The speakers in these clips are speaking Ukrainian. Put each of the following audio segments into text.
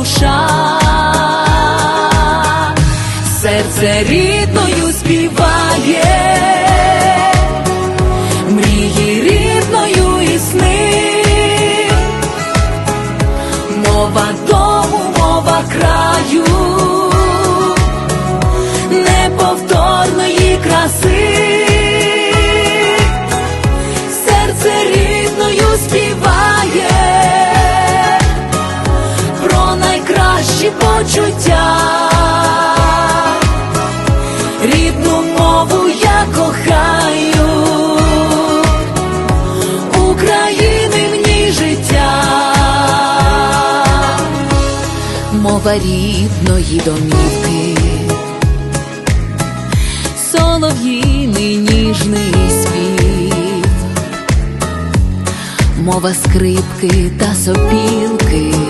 душа, серце рідною співає, почуття, рідну мову я кохаю, України в ній життя, мова рідної домівки. Солов'їний ніжний спів, мова скрипки та сопілки,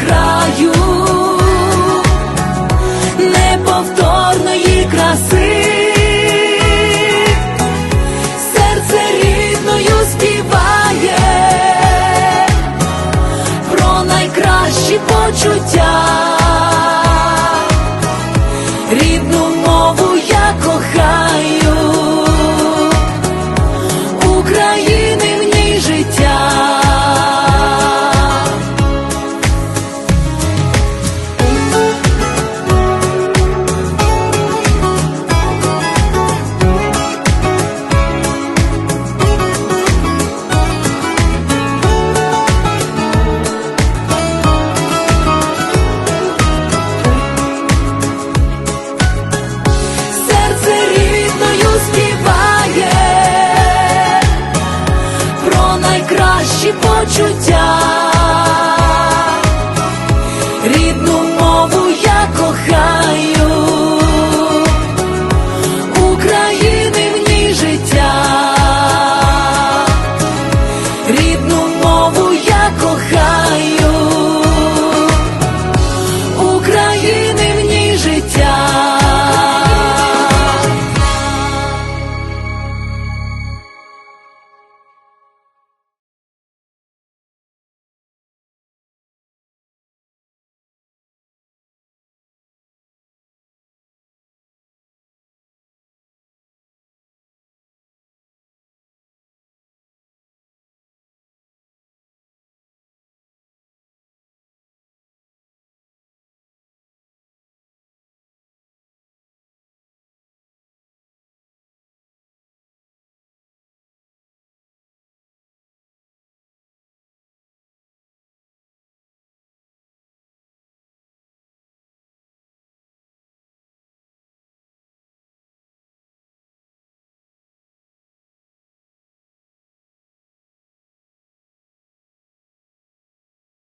краю неповторної краси, серце рідною співає про найкращі почуття,